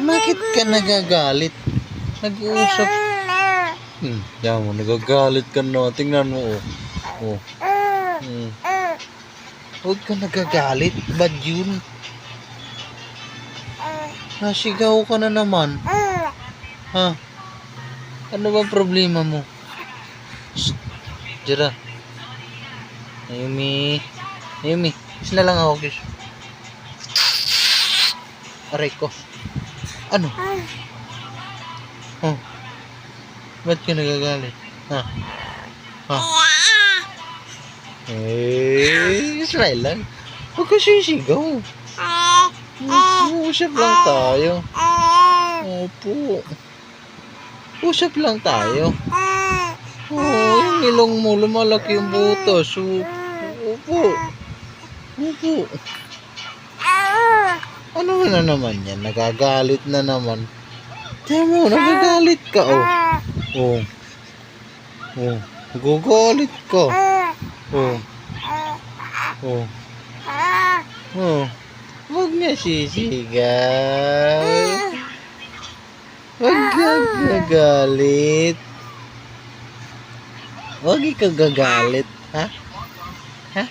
Bakit ka nagagalit? Nag-uusap. Hmm, yan mo, nagagalit ka na. Tingnan mo, oh. Oh. Hmm. Huwag ka nagagalit. Bad yun. Nasigaw ka na naman. Ha? Ano bang problema mo? Shh. Jira. Ayumi. Ayumi. Is na lang ako, Kish. Aray ko. Ano? Oh. Ba't ka nagagalit? Ha? Ha? Eh, smile lang. Huwag ka sisigaw. Usap lang tayo. Opo. Usap lang tayo. Oo, yung ilong mo, lumalaki yung butas. Opo. Opo. Opo. Ano na naman yan? Nagagalit na naman. Tiyan mo, nagagalit ka, oh. Oh. Oh. Nagagalit ka. Oh. Oh. Oh. Huwag na sisigaw. Huwag ka gagalit. Huwag ikaw gagalit, ha? Ha?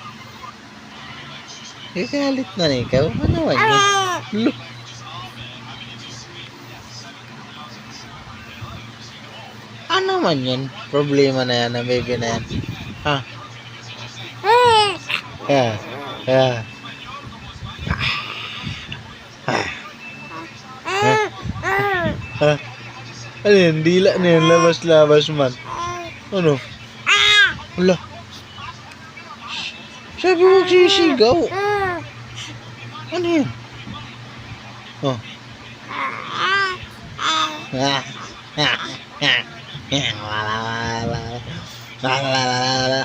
Gagalit na ikaw? Ano naman yun? Ano man yan? Problema na yan, ang baby na yan. Ha? Ha? Ha? Ha? Ano yan? Dila na yan. Labas-labas man. Ano? Wala. Sabi mo sisigaw. Ano yan? Oh. Ah. Ah. Ah. Wala, wala. Wala, wala, wala.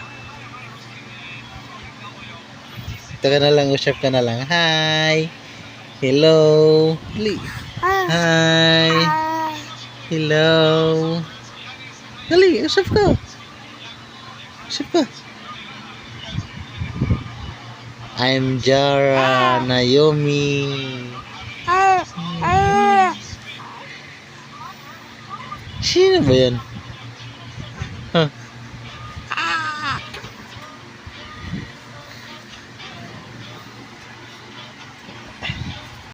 Ito ka na lang, usap ka na lang. Hi. Hello. Hi. Hello. Dali, usap ka. Usap ka. I'm Jara Naomi. Sino ba yan? Huh?